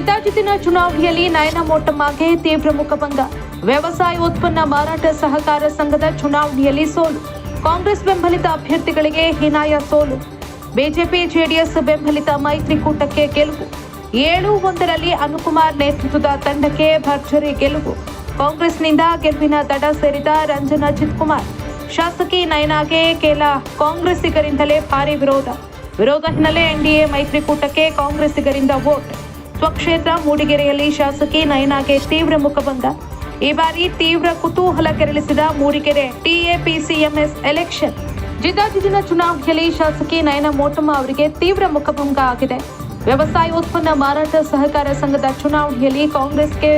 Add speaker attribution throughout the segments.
Speaker 1: ಜಿದ್ದಾಜಿದ್ದಿನ ಚುನಾವಣೆಯಲ್ಲಿ ನಯನ ಮೋಟಮ್ಮಗೆ ತೀವ್ರ ಮುಖಭಂಗ. ವ್ಯವಸಾಯ ಉತ್ಪನ್ನ ಮಾರಾಟ ಸಹಕಾರ ಸಂಘದ ಚುನಾವಣೆಯಲ್ಲಿ ಸೋಲು. ಕಾಂಗ್ರೆಸ್ ಬೆಂಬಲಿತ ಅಭ್ಯರ್ಥಿಗಳಿಗೆ ಹೀನಾಯ ಸೋಲು. ಬಿಜೆಪಿ, ಜೆಡಿಎಸ್ ಬೆಂಬಲಿತ ಮೈತ್ರಿಕೂಟಕ್ಕೆ ಗೆಲುವು. ಏಳು ಒಂದರಲ್ಲಿ ಅನುಕುಮಾರ್ ನೇತೃತ್ವದ ತಂಡಕ್ಕೆ ಭರ್ಜರಿ ಗೆಲುವು. ಕಾಂಗ್ರೆಸ್ನಿಂದ ಗೆಲುವಿನ ದಡ ಸೇರಿದ ರಂಜನ್ ಅಜಿತ್ ಕುಮಾರ್. ಶಾಸಕಿ ನಯನಾಗೆ ಕೆಲ, ಕಾಂಗ್ರೆಸ್ಸಿಗರಿಂದಲೇ ಭಾರಿ ವಿರೋಧ. ವಿರೋಧ ಹಿನ್ನೆಲೆ ಎನ್ಡಿಎ ಮೈತ್ರಿಕೂಟಕ್ಕೆ ಕಾಂಗ್ರೆಸ್ಸಿಗರಿಂದ ವೋಟ್. ಸ್ವಕ್ಷೇತ್ರ ಮೂಡಿಗೆರೆಯಲ್ಲಿ ಶಾಸಕಿ ನಯನಾಗೆ ತೀವ್ರ ಮುಖಭಂಗ. ಈ ಬಾರಿ ತೀವ್ರ ಕುತೂಹಲ ಕೆರಳಿಸಿದ Mudigere T A P C M S election. ಜಿದ್ದಾಜಿದ್ದಿನ ಚುನಾವಣೆಯಲ್ಲಿ ಶಾಸಕಿ ನಯನ ಮೋಟಮ್ಮ ಅವರಿಗೆ ತೀವ್ರ ಮುಖಭಂಗ ಆಗಿದೆ. ವ್ಯವಸಾಯ ಉತ್ಪನ್ನ ಮಾರಾಟ ಸಹಕಾರ ಸಂಘದ ಚುನಾವಣೆಯಲ್ಲಿ ಕಾಂಗ್ರೆಸ್ಗೆ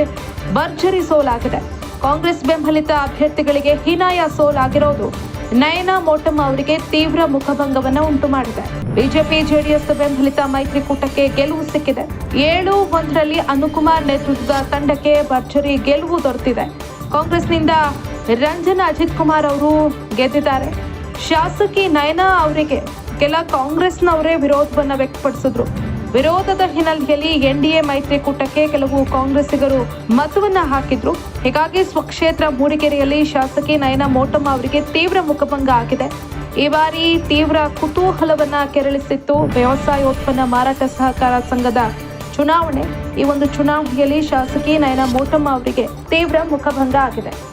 Speaker 1: ಭರ್ಜರಿ ಸೋಲಾಗಿದೆ. ಕಾಂಗ್ರೆಸ್ ಬೆಂಬಲಿತ ಅಭ್ಯರ್ಥಿಗಳಿಗೆ ಹೀನಾಯ ಸೋಲಾಗಿರೋದು. ನಯನ ಮೋಟಮ್ ಅವರಿಗೆ ತೀವ್ರ ಮುಖಭಂಗವನ್ನು ಉಂಟು ಮಾಡಿದೆ. ಬಿಜೆಪಿ ಜೆಡಿಎಸ್ ಬೆಂಬಲಿತ ಮೈತ್ರಿಕೂಟಕ್ಕೆ ಗೆಲುವು ಸಿಕ್ಕಿದೆ. ಏಳು ಒಂದರಲ್ಲಿ ಅನುಕುಮಾರ್ ನೇತೃತ್ವದ ತಂಡಕ್ಕೆ ಭರ್ಜರಿ ಗೆಲುವು ದೊರೆತಿದೆ. ಕಾಂಗ್ರೆಸ್ನಿಂದ ರಂಜನ್ ಅಜಿತ್ ಕುಮಾರ್ ಅವರು ಗೆದ್ದಿದ್ದಾರೆ. ಶಾಸಕಿ ನಯನಾ ಅವರಿಗೆ ಕೆಲ ಕಾಂಗ್ರೆಸ್ನವರೇ ವಿರೋಧವನ್ನು ವ್ಯಕ್ತಪಡಿಸಿದ್ರು. ವಿರೋಧದ ಹಿನ್ನೆಲೆಯಲ್ಲಿ ಎನ್ಡಿಎ ಮೈತ್ರಿಕೂಟಕ್ಕೆ ಕೆಲವು ಕಾಂಗ್ರೆಸ್ಸಿಗರು ಮತವನ್ನ ಹಾಕಿದ್ರು. ಹೀಗಾಗಿ ಸ್ವಕ್ಷೇತ್ರ ಮೂಡಿಗೆರೆಯಲ್ಲಿ ಶಾಸಕಿ ನಯನ ಮೋಟಮ್ಮ ಅವರಿಗೆ ತೀವ್ರ ಮುಖಭಂಗ ಆಗಿದೆ. ಈ ಬಾರಿ ತೀವ್ರ ಕುತೂಹಲವನ್ನ ಕೆರಳಿಸಿತ್ತು. ವ್ಯವಸಾಯೋತ್ಪನ್ನ ಮಾರಾಟ ಸಹಕಾರ ಸಂಘದ ಚುನಾವಣೆ. ಈ ಒಂದು ಚುನಾವಣೆಯಲ್ಲಿ ಶಾಸಕಿ ನಯನ ಮೋಟಮ್ಮ ಅವರಿಗೆ ತೀವ್ರ ಮುಖಭಂಗ ಆಗಿದೆ.